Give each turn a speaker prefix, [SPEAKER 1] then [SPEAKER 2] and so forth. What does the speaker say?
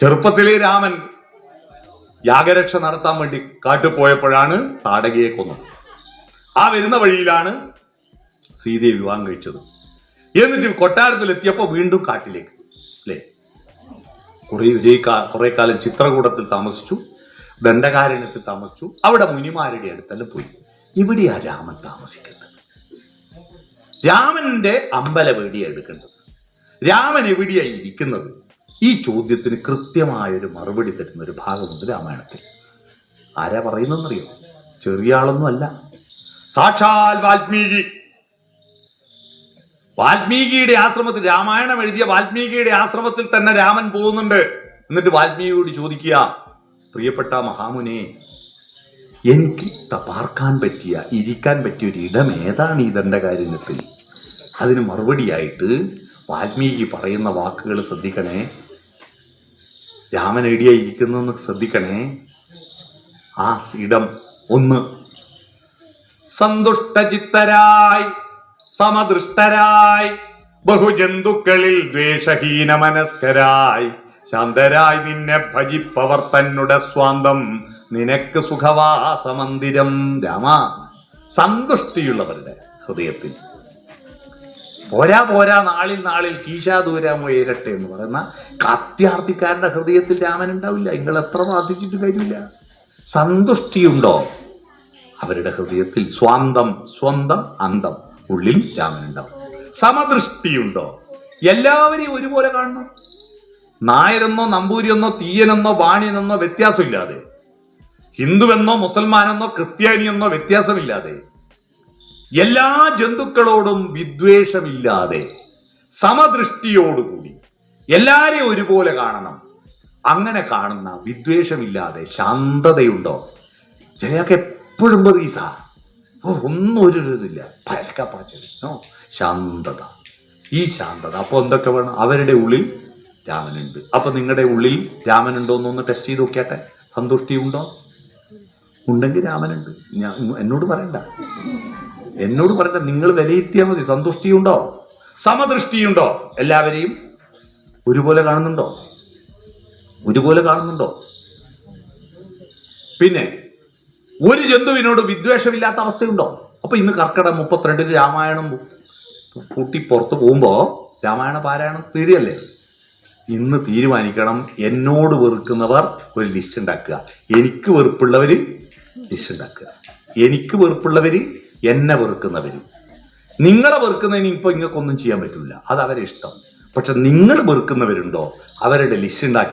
[SPEAKER 1] ചെറുപ്പത്തിലെ രാമൻ യാഗരക്ഷ നടത്താൻ വേണ്ടി കാട്ടുപോയപ്പോഴാണ് താടകയെ കൊന്നത്. ആ വരുന്ന വഴിയിലാണ് സീതയെ വിവാഹം കഴിച്ചത്. എന്നിട്ട് കൊട്ടാരത്തിൽ എത്തിയപ്പോ വീണ്ടും കാട്ടിലേക്ക് അല്ലേ? കുറെ വിജയ കുറെ കാലം ചിത്രകൂടത്തിൽ താമസിച്ചു ദണ്ഡകാരണ്യത്തിൽ താമസിച്ചു അവിടെ മുനിമാരുടെ അടുത്തന്നെ പോയി. ഇവിടെയാ രാമൻ താമസിക്കുന്നത്. രാമന്റെ അമ്പലം വേടിയാണ് എടുക്കേണ്ടത്. രാമൻ എവിടെയായി ഇരിക്കുന്നത്? ഈ ചോദ്യത്തിന് കൃത്യമായൊരു മറുപടി തരുന്ന ഒരു ഭാഗമുണ്ട് രാമായണത്തിൽ. ആരാ പറയുന്നറിയോ ചെറിയ ആളൊന്നും അല്ല. സാക്ഷാൽ വാൽമീകി. വാൽമീകിയുടെ ആശ്രമത്തിൽ രാമായണം എഴുതിയ വാൽമീകിയുടെ ആശ്രമത്തിൽ തന്നെ രാമൻ പോകുന്നുണ്ട്. എന്നിട്ട് വാൽമീകിയോട് ചോദിക്കുക പ്രിയപ്പെട്ട മഹാമുനെ എനിക്ക് പാർക്കാൻ പറ്റിയ ഇരിക്കാൻ പറ്റിയ ഒരു ഇടം ഏതാണ് ഈ ദണ്ഡകാരുണ്യത്തിൽ? അതിന് മറുപടിയായിട്ട് വാൽമീകി പറയുന്ന വാക്കുകൾ ശ്രദ്ധിക്കണേ. രാമൻ എടിയായി ഇരിക്കുന്നെന്ന് ശ്രദ്ധിക്കണേ. ആ ഇടം ഒന്ന്. സന്തുഷ്ടചിത്തരായി സമദൃഷ്ടരായി ബഹുജന്തുക്കളിൽ ദ്വേഷഹീന മനസ്കരായി ശാന്തരായി നിന്നെ ഭജിപ്പവർ തന്നുടെ സ്വാന്തം. നിനക്ക് സുഖവാസമന്ദിരം രാമ. സന്തുഷ്ടിയുള്ളവരുടെ ഹൃദയത്തിൽ. പോരാ പോരാ നാളിൽ നാളിൽ കീശാദൂരാമോ ഇരട്ടെ എന്ന് പറയുന്ന കത്യാർത്ഥിക്കാരന്റെ ഹൃദയത്തിൽ രാമൻ ഉണ്ടാവില്ല നിങ്ങൾ എത്ര പ്രാർത്ഥിച്ചിട്ട് കാര്യമില്ല. സന്തുഷ്ടിയുണ്ടോ? അവരുടെ ഹൃദയത്തിൽ സ്വാന്തം സ്വന്തം അന്തം ഉള്ളിൽ രാമൻ ഉണ്ടാവും സമദൃഷ്ടിയുണ്ടോ? എല്ലാവരെയും ഒരുപോലെ കാണണം. നായരെന്നോ നമ്പൂരിയെന്നോ തീയനെന്നോ വാണിയനെന്നോ വ്യത്യാസമില്ലാതെ. ഹിന്ദുവെന്നോ മുസൽമാനെന്നോ ക്രിസ്ത്യാനിയെന്നോ വ്യത്യാസമില്ലാതെ. എല്ലാ ജന്തുക്കളോടും വിദ്വേഷമില്ലാതെ സമദൃഷ്ടിയോടുകൂടി എല്ലാരെയും ഒരുപോലെ കാണണം. അങ്ങനെ കാണുന്ന വിദ്വേഷമില്ലാതെ ശാന്തതയുണ്ടോ? ജയക്ക് എപ്പോഴും പറീസ ഒന്നും ഒരു ഇതില്ല ശാന്തത. ഈ ശാന്തത. അപ്പൊ എന്തൊക്കെ വേണം? അവരുടെ ഉള്ളിൽ രാമനുണ്ട്. അപ്പൊ നിങ്ങളുടെ ഉള്ളിൽ രാമനുണ്ടോ എന്നൊന്ന് ടെസ്റ്റ് ചെയ്ത് നോക്കിയാട്ടെ. സന്തുഷ്ടിയുണ്ടോ ഉണ്ടെങ്കിൽ രാമനുണ്ട്. ഞാൻ എന്നോട് പറയണ്ട. എന്നോട് പറഞ്ഞ നിങ്ങൾ വിലയിരുത്തിയാൽ മതി. സന്തുഷ്ടിയുണ്ടോ? സമദൃഷ്ടിയുണ്ടോ? എല്ലാവരെയും ഒരുപോലെ കാണുന്നുണ്ടോ? ഒരുപോലെ കാണുന്നുണ്ടോ? പിന്നെ ഒരു ജന്തുവിനോട് വിദ്വേഷമില്ലാത്ത അവസ്ഥയുണ്ടോ? അപ്പൊ ഇന്ന് കർക്കിടക മുപ്പത്തിരണ്ടിന് രാമായണം പൂട്ടി പുറത്ത് പോകുമ്പോ രാമായണ പാരായണം തീരല്ലേ ഇന്ന് തീരുമാനിക്കണം എന്നോട് വെറുക്കുന്നവർ ഒരു ലിസ്റ്റ് ഉണ്ടാക്കുക. എനിക്ക് വെറുപ്പുള്ളവര് ലിസ്റ്റ് ഉണ്ടാക്കുക. എനിക്ക് വെറുപ്പുള്ളവര് എന്നെ വെറുക്കുന്നവരും നിങ്ങളെ വെറുക്കുന്നതിന് ഇപ്പൊ ഇങ്ങൾക്കൊന്നും ചെയ്യാൻ പറ്റില്ല. അത് അവരെ ഇഷ്ടം പക്ഷെ നിങ്ങൾ വെറുക്കുന്നവരുണ്ടോ? അവരുടെ ലിസ്റ്റ് ഉണ്ടാക്കി